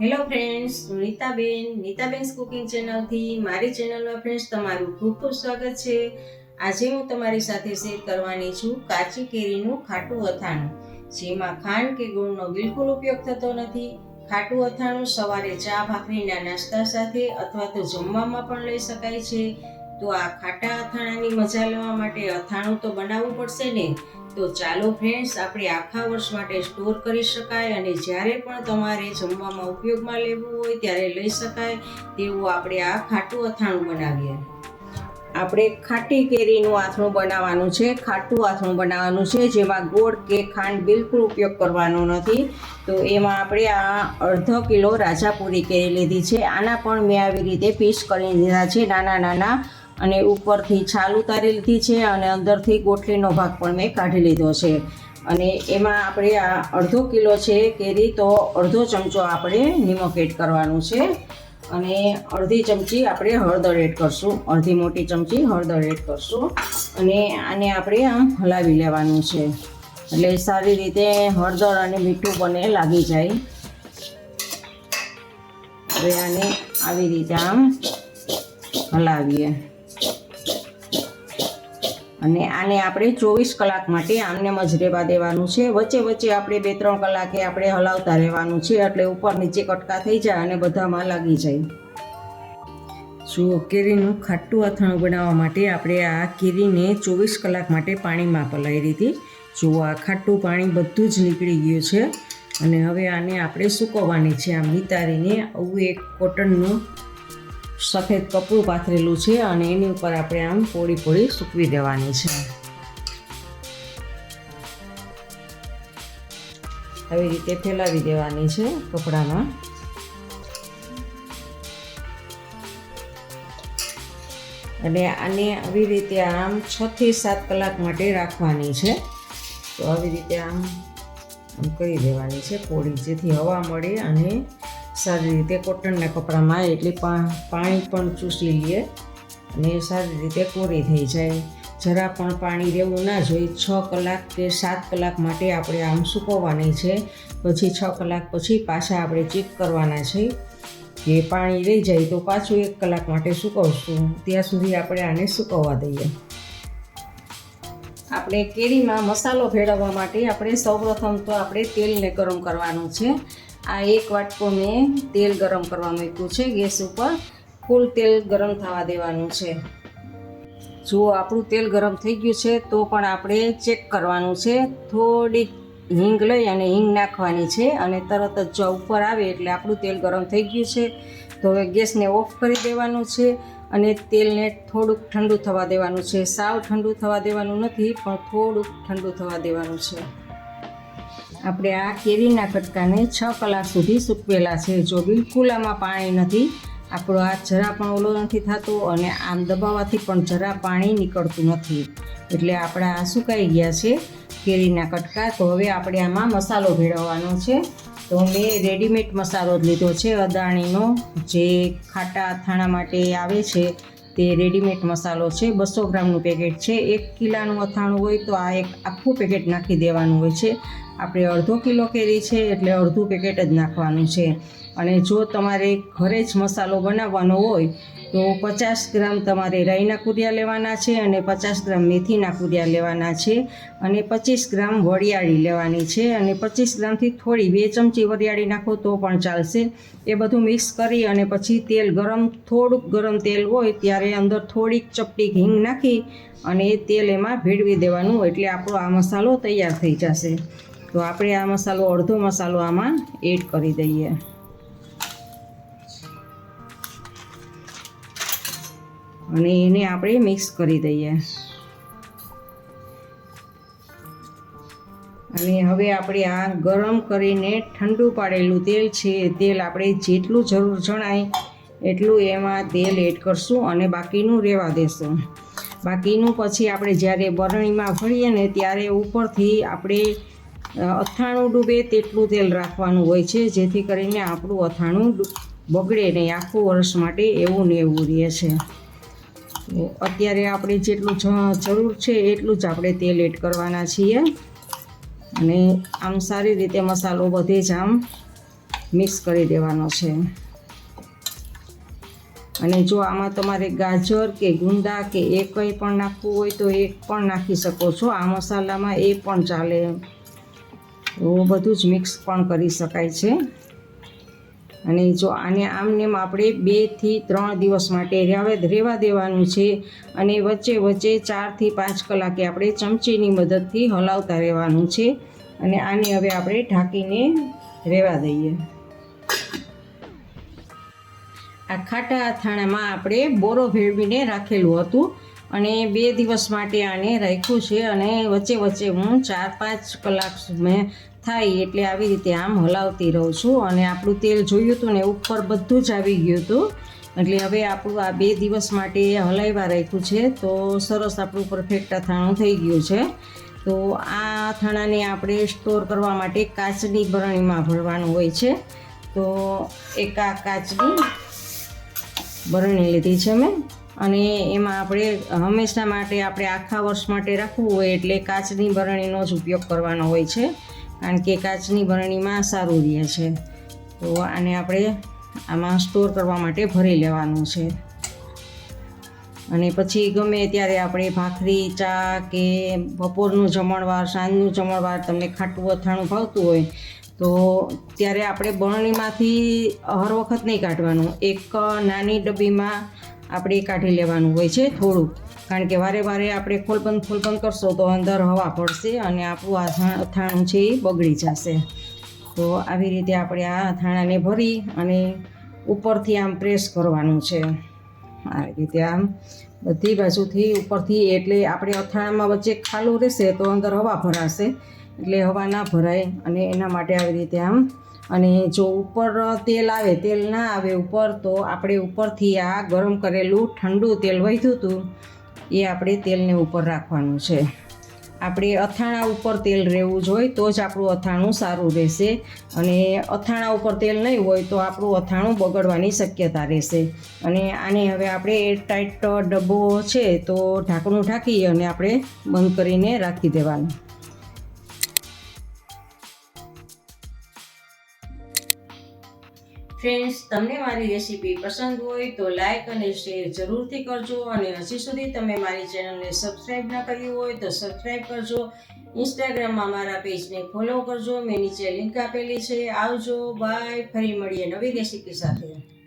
Hello friends હું Nitaben નીતાબેન્સ cooking ચેનલથી મારી ચેનલમાં ફ્રેન્ડ્સ તમારું ખૂબ ખૂબ સ્વાગત છે. આજે હું તમારી સાથે શેર કરવાની છું કાચી કેરીનું ખાટું અથાણું, જેમાં ખાંડ કે ગુણનો બિલકુલ ઉપયોગ થતો નથી. ખાટું અથાણું સવારે ચા ભાખરીના નાસ્તા સાથે અથવા તો જમવામાં પણ લઈ શકાય છે. તો આ ખાટા અથાણાની મજા લેવા માટે અથાણું તો બનાવવું પડશે ને? તો ચાલો ફ્રેન્ડ્સ આપણે આખા વર્ષ માટે સ્ટોર કરી શકાય અને જ્યારે પણ તમારે જમવામાં ઉપયોગમાં લેવું હોય ત્યારે લઈ શકાય તેવું આપણે આ ખાટું અથાણું બનાવીએ. આપણે ખાટી કેરીનું આથણું બનાવવાનું છે, ખાટું આથણું બનાવવાનું છે, જેમાં ગોળ કે ખાંડ બિલકુલ ઉપયોગ કરવાનો નથી. તો એમાં આપણે આ અડધો કિલો રાજાપુરી કેરી લીધી છે. આના પણ મેં આવી રીતે પીસ કરી દીધા છે નાના નાના અને ઉપરથી છાલ ઉતારી લીધી છે અને અંદરથી ગોટલીનો ભાગ પણ મેં કાઢી લીધો છે. અને એમાં આપણે આ અડધો કિલો છે કેરી, તો અડધો ચમચો આપણે નિમક એડ કરવાનું છે. અને અડધી ચમચી આપણે હળદર એડ કરશું. અડધી મોટી ચમચી હળદર એડ કરશું. અને આને આપણે આમ હલાવી લેવાનું છે. એટલે સારી રીતે હળદર અને મીઠું બને લાગી જાય. હવે આને આવી રીતે આમ હલાવીએ. અને આને આપણે ચોવીસ કલાક માટે આમને જ રહેવા દેવાનું છે. વચ્ચે વચ્ચે આપણે બે ત્રણ કલાકે આપણે હલાવતા રહેવાનું છે એટલે ઉપર નીચે કટકા થઈ જાય અને બધામાં લાગી જાય. જુઓ, કેરીનું ખાટું અથાણું બનાવવા માટે આપણે આ કેરીને ચોવીસ કલાક માટે પાણીમાં પલાળી દીધી. જુઓ, આ ખાટું પાણી બધું જ નીકળી ગયું છે. અને હવે આને આપણે સૂકવવાની છે. આમ વિતારીને આવું એક કોટનનું સફેદ કપડું પાથરેલું છે અને એની ઉપર આપણે આમ પોળી પોળી સૂકવી દેવાની છે. આવી રીતે ફેલાવી દેવાની છે કપડામાં અને આને આવી રીતે આમ છ થી સાત કલાક માટે રાખવાની છે. તો આવી રીતે આમ આમ કરી દેવાની છે પોળી, જેથી હવા મળે અને સારી રીતે કોટનના કપડામાં એટલે પાણી પણ ચૂસી લઈએ અને સારી રીતે કોરી થઈ જાય. જરા પણ પાણી રહેવું ના જોઈએ. છ કલાક કે સાત કલાક માટે આપણે આમ સૂકવવાની છે. પછી છ કલાક પછી પાછા આપણે ચેક કરવાના છે કે પાણી રહી જાય તો પાછું એક કલાક માટે સૂકવશું. ત્યાં સુધી આપણે આને સૂકવવા દઈએ. આપણે કેરીમાં મસાલો ભેળવવા માટે આપણે સૌપ્રથમ તો આપણે તેલને ગરમ કરવાનું છે. આ એક વાટકો મેં તેલ ગરમ કરવા મૂક્યું છે, ગેસ ઉપર. ફૂલ તેલ ગરમ થવા દેવાનું છે. જો આપણું તેલ ગરમ થઈ ગયું છે, તો પણ આપણે ચેક કરવાનું છે. થોડીક હિંગ લઈ અને હિંગ નાખવાની છે અને તરત જ જો ઉપર આવે એટલે આપણું તેલ ગરમ થઈ ગયું છે, તો હવે ગેસને ઓફ કરી દેવાનું છે અને તેલને થોડુંક ઠંડુ થવા દેવાનું છે. સાવ ઠંડુ થવા દેવાનું નથી, પણ થોડુંક ઠંડુ થવા દેવાનું છે. આપણે આ કેરીના કટકાને છ કલાક સુધી સૂકવેલા છે. જો બિલકુલ આમાં પાણી નથી, આપણો હાથ જરા પણ ઓલો નથી થતો અને આમ દબાવવાથી પણ જરા પાણી નીકળતું નથી. એટલે આપણા આ સુકાઈ ગયા છે કેરીના કટકા. તો હવે આપણે આમાં મસાલો ભેળવવાનો છે. તો મેં રેડીમેડ મસાલો જ લીધો છે. અદાણીનો જે ખાટા અથાણા માટે આવે છે, તે રેડીમેડ મસાલો છે. બસો ગ્રામનું પેકેટ છે. એક કિલાનું અથાણું હોય તો આ એક આખું પેકેટ નાખી દેવાનું હોય છે. આપણે અડધો કિલો કેરી છે એટલે અડધું પેકેટ જ નાખવાનું છે. અને જો તમારે ઘરે જ મસાલો બનાવવાનો હોય, તો પચાસ ગ્રામ તમારે રાઈના કુરિયા લેવાના છે અને પચાસ ગ્રામ મેથીના કુરિયા લેવાના છે અને પચીસ ગ્રામ વરિયાળી લેવાની છે. અને પચીસ ગ્રામથી થોડી બે ચમચી વરિયાળી નાખો તો પણ ચાલશે. એ બધું મિક્સ કરી અને પછી તેલ ગરમ, થોડુંક ગરમ તેલ હોય ત્યારે અંદર થોડીક ચપટી હિંગ નાખી અને એ તેલ એમાં ભેળવી દેવાનું એટલે આપણો આ મસાલો તૈયાર થઈ જશે. તો આપણે આ મસાલો, અડધો મસાલો આમાં એડ કરી દઈએ. અને એને આપણે મિક્સ કરી દઈએ. અને હવે આપણે આ ગરમ કરીને ઠંડુ પાડેલું તેલ છે તેલ આપણે જેટલું જરૂર જણાય એટલું એમાં તેલ એડ કરશું અને બાકીનું રહેવા દેશું. બાકીનું પછી આપણે જ્યારે બરણીમાં ભરીએ ને ત્યારે ઉપરથી આપણે અથાણું ડૂબે તેટલું તેલ રાખવાનું હોય છે, જેથી કરીને આપણું અથાણું બગડે નહીં. આખું વર્ષ માટે એવું ને એવું રહે છે. અત્યારે આપણે જેટલું જરૂર છે એટલું જ આપણે તેલ એડ કરવાના છીએ. અને આમ સારી રીતે મસાલો બધે જ આમ મિક્સ કરી દેવાનો છે. અને જો આમાં તમારે ગાજર કે ગુંદા કે એ કંઈ પણ નાખવું હોય તો એ પણ નાખી શકો છો. આ મસાલામાં એ પણ ચાલે. તો બધું જ મિક્સ પણ કરી શકાય છે. અને જો આને આમનેમ આપણે બેથી ત્રણ દિવસ માટે રહેવા રહેવા દેવાનું છે અને વચ્ચે વચ્ચે ચારથી પાંચ કલાકે આપણે ચમચીની મદદથી હલાવતા રહેવાનું છે અને આને હવે આપણે ઢાંકીને રહેવા દઈએ. આ ખાટા અથાણામાં આપણે બોરો ભેળવીને રાખેલું હતું. અને બે દિવસ માટે આને રાખ્યું છે અને વચ્ચે વચ્ચે હું ચાર પાંચ કલાક મેં થાય એટલે આવી રીતે આમ હલાવતી રહું છું અને આપણું તેલ જોયું હતું ને ઉપર બધું જ આવી ગયું હતું. એટલે હવે આપણું આ બે દિવસ માટે હલાવ્યા રાખ્યું છે તો સરસ આપણું પરફેક્ટ અથાણું થઈ ગયું છે. તો આ અથાણાને આપણે સ્ટોર કરવા માટે કાચની બરણીમાં ભરવાનું હોય છે. તો એક આ કાચની બરણી લીધી છે મેં. અને એમાં આપણે હંમેશા માટે આપણે આખા વર્ષ માટે રાખવું હોય એટલે કાચની બરણીનો જ ઉપયોગ કરવાનો હોય છે. કારણ કે કાચની બરણીમાં સારું રહે છે. તો આને આપણે આમાં સ્ટોર કરવા માટે ભરી લેવાનું છે. અને પછી ગમે ત્યારે આપણે ભાખરી, ચા કે બપોરનું જમણવાર, સાંજનું જમણવાર તમને ખાટું અથાણું ભાવતું હોય, તો ત્યારે આપણે બરણીમાંથી હર વખત નહીં કાઢવાનું. એક નાની ડબ્બીમાં આપણે કાઢી લેવાનું હોય છે થોડું. કારણ કે વારે વારે આપણે ખોલબંધ ખોલબંધ કરશો તો અંદર હવા પડશે અને આપણું આ અથાણું છે એ બગડી જશે. તો આવી રીતે આપણે આ અથાણાને ભરી અને ઉપરથી આમ પ્રેસ કરવાનું છે. આ રીતે આમ બધી બાજુથી ઉપરથી એટલે આપણે અથાણામાં વચ્ચે ખાલું રહેશે તો અંદર હવા ભરાશે. એટલે હવા ના ભરાય અને એના માટે આવી રીતે આમ અને જો ઉપર તેલ આવે, તેલ ના આવે ઉપર, તો આપણે ઉપરથી આ ગરમ કરેલું ઠંડુ તેલ વધ્યું હતું. એ આપણે તેલને ઉપર રાખવાનું છે. આપણે અથાણા ઉપર તેલ રહેવું જોઈએ, તો જ આપણું અથાણું સારું રહેશે. અને અથાણા ઉપર તેલ નહીં હોય, તો આપણું અથાણું બગડવાની શક્યતા રહેશે. અને આને હવે આપણે એરટાઈટ ડબ્બો છે, તો ઢાંકણું ઢાંકી અને આપણે બંધ કરીને રાખી દેવાનું. ફ્રેન્ડ્સ તમને મારી રેસીપી પસંદ હોય તો લાઈક અને શેર જરૂરથી કરજો અને હજી સુધી તમે મારી ચેનલને સબસ્ક્રાઈબ ના કરી હોય તો સબસ્ક્રાઈબ કરજો. ઇન્સ્ટાગ્રામમાં મારા પેજને ફોલો કરજો. મેં નીચે લિંક આપેલી છે. આવજો. બાય ફરી મળીએ નવી રેસીપી સાથે.